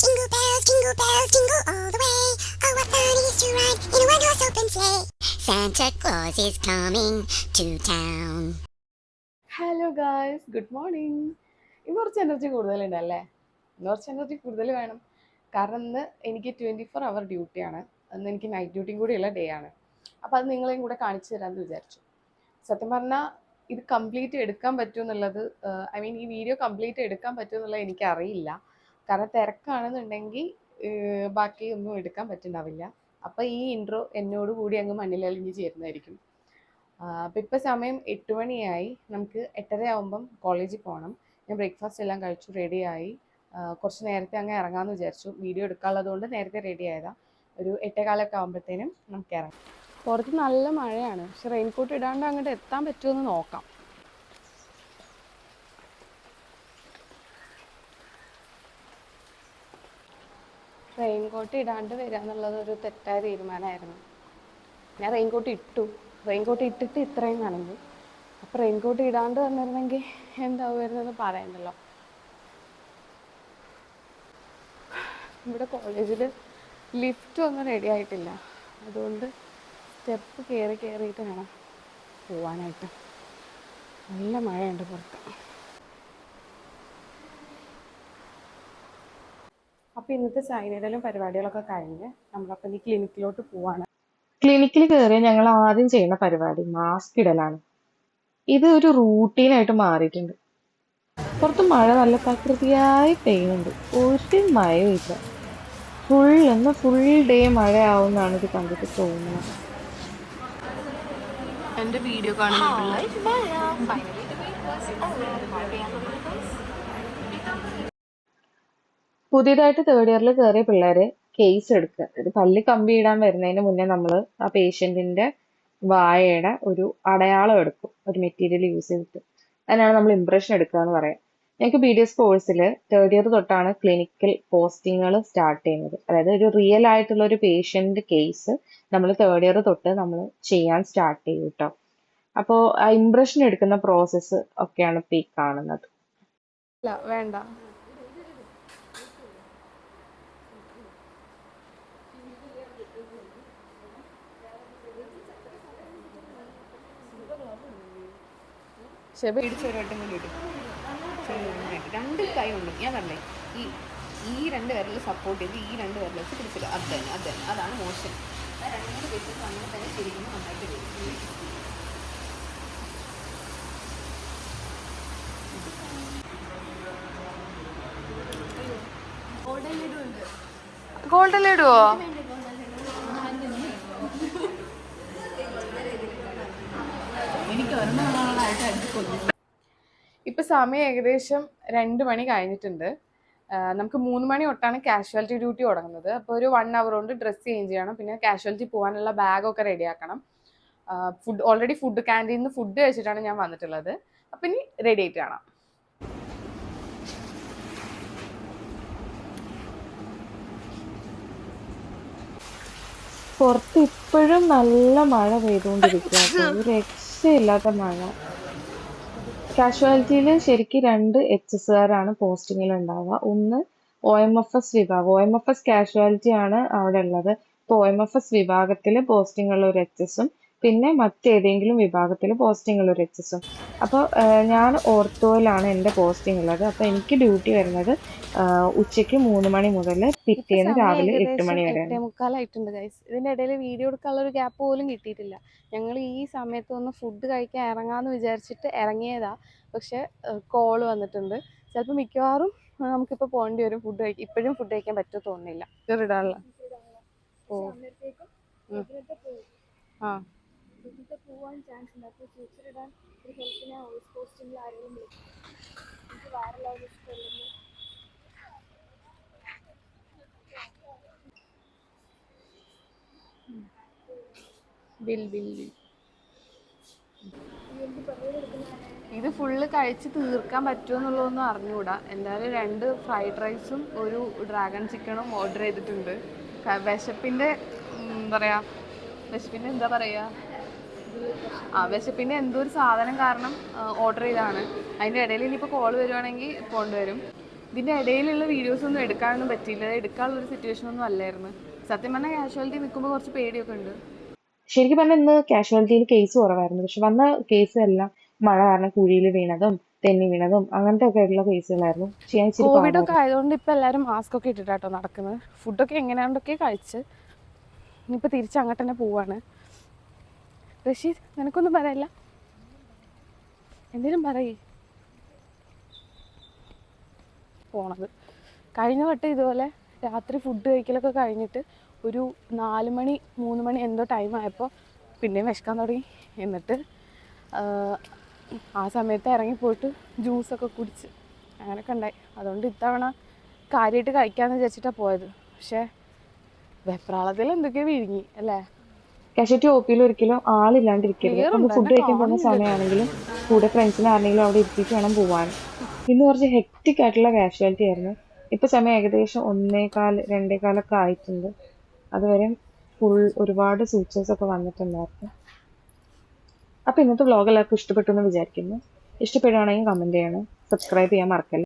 Jingle bells, jingle bells, jingle all the way. Oh, what fun it is to ride in a one-horse open sleigh. Santa Claus is coming to town. Hello guys good morning ഇന്ന് കുറച്ച് energy കൂടുതലുണ്ടല്ലേ? ഇന്ന് കുറച്ച് energy കൂടുതൽ വേണം. കാരണം ഇന്ന് എനിക്ക് twenty four അവർ ഡ്യൂട്ടിയാണ് അന്ന് എനിക്ക് നൈറ്റ് ഡ്യൂട്ടിയും കൂടിയുള്ള ഡേ ആണ്. അപ്പോൾ അത് നിങ്ങളെയും കൂടെ കാണിച്ചു തരാമെന്ന് വിചാരിച്ചു. സത്യം പറഞ്ഞാൽ ഇത് കംപ്ലീറ്റ് എടുക്കാൻ പറ്റുമെന്നുള്ളത് ഐ മീൻ ഈ വീഡിയോ കംപ്ലീറ്റ് എടുക്കാൻ പറ്റുമെന്നുള്ളത് എനിക്കറിയില്ല. കാരണം തിരക്കാണെന്നുണ്ടെങ്കിൽ ബാക്കി ഒന്നും എടുക്കാൻ പറ്റുന്നുണ്ടാവില്ല. അപ്പോൾ ഈ ഇൻട്രോ എന്നോട് കൂടി അങ്ങ് മണ്ണിലലിഞ്ഞ് ചേരുന്നതായിരിക്കും. അപ്പൊ ഇപ്പൊ സമയം എട്ട് മണിയായി. നമുക്ക് എട്ടര ആകുമ്പം കോളേജിൽ പോകണം ഞാൻ ബ്രേക്ക്ഫാസ്റ്റ് എല്ലാം കഴിച്ചു റെഡിയായി കുറച്ച് നേരത്തെ അങ്ങ് ഇറങ്ങാമെന്ന് വിചാരിച്ചു. വീഡിയോ എടുക്കാനുള്ളതുകൊണ്ട് നേരത്തെ റെഡി ആയതാണ് ഒരു എട്ടേകാലൊക്കെ ആകുമ്പോഴത്തേനും നമുക്ക് ഇറങ്ങാം. പുറത്ത് നല്ല മഴയാണ്. പക്ഷെ റെയിൻകോട്ട് ഇടാണ്ട് അങ്ങോട്ട് എത്താൻ പറ്റുമെന്ന് നോക്കാം. റെയിൻകോട്ട് ഇടാണ്ട് വരിക എന്നുള്ളത് ഒരു തെറ്റായ തീരുമാനമായിരുന്നു. ഞാൻ റെയിൻ കോട്ട് ഇട്ടു. റെയിൻ കോട്ട് ഇട്ടിട്ട് ഇത്രയും നനഞ്ഞു അപ്പോൾ റെയിൻകോട്ട് ഇടാണ്ട് വന്നിരുന്നെങ്കിൽ എന്താവുമായിരുന്നെന്ന് പറയണ്ടല്ലോ. ഇവിടെ കോളേജിൽ ലിഫ്റ്റ് ഒന്നും റെഡി ആയിട്ടില്ല. അതുകൊണ്ട് സ്റ്റെപ്പ് കയറി കയറിയിട്ട് വേണം പോവാനായിട്ട്. നല്ല മഴയുണ്ട് പുറത്ത്. അപ്പോൾ ഇന്നത്തെ സൈനിടലും പരിപാടികളൊക്കെ കഴിഞ്ഞ് നമ്മളപ്പോൾ ഈ ക്ലിനിക്കിലോട്ട് പോവാണ്. ക്ലിനിക്കിൽ കയറിയ ഞങ്ങൾ ആദ്യം ചെയ്യുന്ന പരിപാടി മാസ്ക് ഇടലാണ്. ഇത് ഒരു റൂട്ടീനായിട്ട് മാറിയിട്ടുണ്ട്. പുറത്ത് മഴ നല്ല പ്രകൃതിയായി പെയ്യുന്നുണ്ട്. ഒരു മഴയും ഇല്ല. ഫുൾ എന്ന് ഫുൾ ഡേ മഴയാവുമെന്നാണ് ഇത് കണ്ടിട്ട് തോന്നുന്നത്. എന്റെ വീഡിയോ കാണുന്ന പുതിയതായിട്ട് തേർഡ് ഇയറിൽ കയറിയ പിള്ളേര് കേസ് എടുക്കുക. ഇത് പല്ല് കമ്പി ഇടാൻ വരുന്നതിന് മുന്നേ നമ്മൾ ആ പേഷ്യന്റിന്റെ വായയുടെ ഒരു അടയാളം എടുക്കും. ഒരു മെറ്റീരിയൽ യൂസ് ചെയ്തിട്ട്. അതിനാണ് നമ്മൾ ഇംപ്രഷൻ എടുക്കുക എന്ന് പറയാം. ഞങ്ങൾക്ക് ബി ഡി എസ് കോഴ്സിൽ തേർഡ് ഇയർ തൊട്ടാണ് ക്ലിനിക്കൽ പോസ്റ്റിങ്ങുകൾ സ്റ്റാർട്ട് ചെയ്യുന്നത്. അതായത് ഒരു റിയൽ ആയിട്ടുള്ള ഒരു പേഷ്യന്റ് കേസ് നമ്മൾ തേർഡ് ഇയർ തൊട്ട് നമ്മൾ ചെയ്യാൻ സ്റ്റാർട്ട് ചെയ്യും കേട്ടോ അപ്പോൾ ആ ഇംപ്രഷൻ എടുക്കുന്ന പ്രോസസ്സ് ഒക്കെയാണ് ഇപ്പൊ ഈ കാണുന്നത്. വേണ്ട. ശബ കൂടി ഇടും. ചെറുതായിട്ട് രണ്ട് കൈ ഉണ്ട്. ഞാൻ പറഞ്ഞേ ഈ ഈ രണ്ട് വിരൽ സപ്പോർട്ട് ചെയ്ത് ഈ രണ്ട് വിരൽ വെച്ച് പിടിച്ചില്ല അത് തന്നെ അത് തന്നെ. അതാണ് മോശം ആ രണ്ടു വെച്ചിട്ട് അങ്ങനെ തന്നെ ശരിക്കും നന്നായിട്ട് വരും. ഗോൾഡൻ ലഡുവോ? എനിക്ക് കൊല്ലും ഇപ്പൊ സമയം ഏകദേശം രണ്ട് മണി കഴിഞ്ഞിട്ടുണ്ട്. നമുക്ക് മൂന്ന് മണി തൊട്ടാണ് കാഷ്വാലിറ്റി ഡ്യൂട്ടി തുടങ്ങുന്നത്. അപ്പോൾ ഒരു വൺ അവർ കൊണ്ട് ഡ്രസ്സ് ചേഞ്ച് ചെയ്യണം. പിന്നെ കാഷ്വാലിറ്റി പോകാനുള്ള ബാഗൊക്കെ റെഡി ആക്കണം. ഫുഡ് ഓൾറെഡി ഫുഡ് ക്യാന്റീനിൽ നിന്ന് ഫുഡ് കഴിച്ചിട്ടാണ് ഞാൻ വന്നിട്ടുള്ളത്. അപ്പം ഇനി റെഡി ആയിട്ട് കാണാം. പുറത്ത് ഇപ്പോഴും നല്ല മഴ പെയ്തുകൊണ്ടിരിക്കുക ഒരു രക്ഷയില്ലാത്ത മഴ. കാഷ്വാലിറ്റിയിൽ ശരിക്കും രണ്ട് എച്ച് എസ്സുകാരാണ് പോസ്റ്റിങ്ങിൽ ഉണ്ടാവുക. ഒന്ന് ഒ എം എഫ് എസ് വിഭാഗം. O M F S casualty ആണ് അവിടെ ഉള്ളത്. ഇപ്പോൾ ഒ എം എഫ് എസ് വിഭാഗത്തിൽ പോസ്റ്റിംഗ് ഉള്ള ഒരു എച്ച് എസും പിന്നെ മറ്റേതെങ്കിലും വിഭാഗത്തിൽ പോസ്റ്റിംഗ് ഉള്ള ഒരു എച്ച് എസും അപ്പോൾ ഞാൻ ഓർത്തോയിലാണ് എന്റെ പോസ്റ്റിംഗ് ഉള്ളത് അപ്പോൾ എനിക്ക് ഡ്യൂട്ടി വരുന്നത് ഉച്ചയ്ക്ക് മൂന്ന് മണി മുതൽ പിറ്റേന്ന് രാവിലെ എട്ട് മണി വരെ. എട്ടേ മുക്കാലായിട്ടുണ്ട് ഗൈസ് ഇതിന്റെ ഇടയിൽ വീഡിയോ എടുക്കാനുള്ള ഒരു ഗ്യാപ്പ് പോലും കിട്ടിയിട്ടില്ല. ഞങ്ങൾ ഈ സമയത്ത് ഒന്ന് ഫുഡ് കഴിക്കാൻ ഇറങ്ങാമെന്ന് വിചാരിച്ചിട്ട് ഇറങ്ങിയതാ. പക്ഷെ കോൾ വന്നിട്ടുണ്ട്. ചിലപ്പോൾ മിക്കവാറും ആ, നമുക്കിപ്പോൾ പോകേണ്ടി വരും ഫുഡ് കഴിക്കാൻ ഇപ്പോഴും ഫുഡ് കഴിക്കാൻ പറ്റുമോ തോന്നുന്നില്ല. ഇടാനുള്ള ഓ. ഉം. ആ പോവാൻ ചാൻസ് ഉണ്ട്. അപ്പോൾ ഫ്യൂച്ചർ ഇടാൻ ഒരു ഹെൽപ്പിനെ വോയിസ് പോസ്റ്റിംഗിൽ ആരെങ്കിലും വിളിക്കും എനിക്ക് വൈറലാവുന്ന ഇഷ്ടമല്ലെന്ന്. ബിൽ ബിൽ ബിൽ ഇത് ഫുള്ള് കഴിച്ച് തീർക്കാൻ പറ്റുമെന്നുള്ളതൊന്നും അറിഞ്ഞുകൂടാ. എന്തായാലും രണ്ട് ഫ്രൈഡ് റൈസും ഒരു ഡ്രാഗൺ ചിക്കനും ഓർഡർ ചെയ്തിട്ടുണ്ട്. വിശപ്പിന്റെ എന്താ പറയുക വിശപ്പിന്റെ എന്താ പറയുക ആ വിശപ്പിന്റെ എന്തോ ഒരു സാധനം കാരണം ഓർഡർ ചെയ്താണ് അതിന്റെ ഇടയിൽ ഇനിയിപ്പോൾ കോൾ വരുവാണെങ്കിൽ കൊണ്ടുവരും. ഇതിന്റെ ഇടയിലുള്ള വീഡിയോസ് ഒന്നും എടുക്കാനൊന്നും പറ്റിയില്ല. അത് എടുക്കാനുള്ള ഒരു സിറ്റുവേഷൻ ഒന്നും അല്ലായിരുന്നു. സത്യം പറഞ്ഞാൽ കാഷ്വാലിറ്റി നിൽക്കുമ്പോൾ കുറച്ച് പേടിയൊക്കെ ഉണ്ട്. ശരിക്കും പറഞ്ഞാൽ ഇന്ന് കാഷ്വാലിറ്റിയിൽ കേസ് കുറവായിരുന്നു. പക്ഷെ വന്ന കേസ് എല്ലാം മഴ കാരണം കുഴിയിൽ വീണതും തെന്നി വീണതും അങ്ങനത്തെ ഒക്കെ ആയിട്ടുള്ള കേസുകളായിരുന്നു കോവിഡ് ഒക്കെ ആയതുകൊണ്ട് ഇപ്പൊ എല്ലാവരും മാസ്ക് ഒക്കെ ഇട്ടിട്ടാട്ടോ നടക്കുന്നത്. ഫുഡൊക്കെ എങ്ങനെയാണ്ടൊക്കെ കഴിച്ച് ഇനിയിപ്പോ തിരിച്ച് അങ്ങോട്ട് തന്നെ പോവാണ്. റഷീദ് നിനക്കൊന്നും പറയല്ല. എന്തേലും പറയേ. പോണത്. കഴിഞ്ഞ വട്ടം ഇതുപോലെ രാത്രി ഫുഡ് കഴിക്കലൊക്കെ കഴിഞ്ഞിട്ട് ഒരു നാല് മണി മൂന്ന് മണി എന്തോ ടൈം ആയപ്പോൾ പിന്നെയും വിശക്കാൻ തുടങ്ങി. എന്നിട്ട് ആ, സമയത്ത് ഇറങ്ങിപ്പോയിട്ട് ജ്യൂസൊക്കെ കുടിച്ച് അങ്ങനെയൊക്കെ ഉണ്ടായി. അതുകൊണ്ട് ഇത്തവണ കാര്യമായിട്ട് കഴിക്കാമെന്ന് വിചാരിച്ചിട്ടാണ് പോയത്. പക്ഷേ വെപ്രാളത്തിൽ എന്തൊക്കെയോ വിഴുങ്ങി അല്ലേ? കാഷ്വാലിറ്റി ഒ പിയിൽ ഒരിക്കലും ആളില്ലാണ്ടിരിക്കരുത്. നമ്മൾ ഫുഡ് കഴിക്കാൻ പോകുന്ന. സമയമാണെങ്കിലും കൂടെ ഫ്രണ്ട്സിനെ ആരെങ്കിലും അവിടെ ഇരുത്തിയിട്ട് വേണം പോവാൻ. ഇന്ന് കുറച്ച് ഹെക്റ്റിക് ആയിട്ടുള്ള കാഷ്വാലിറ്റി ആയിരുന്നു. ഇപ്പൊ സമയം ഏകദേശം ഒന്നേകാൽ രണ്ടേകാലൊക്കെ ആയിട്ടുണ്ട്. അതുവരെ ഫുൾ ഒരുപാട് സൂച്ചേഴ്സ് ഒക്കെ വന്നിട്ടുണ്ടായിരുന്നു. അപ്പൊ ഇന്നത്തെ വ്ലോഗ് എല്ലാവർക്കും ഇഷ്ടപ്പെട്ടു എന്ന് വിചാരിക്കുന്നു. ഇഷ്ടപ്പെടുകയാണെങ്കിൽ കമന്റ് ചെയ്യണം. സബ്സ്ക്രൈബ് ചെയ്യാൻ മറക്കല്ല?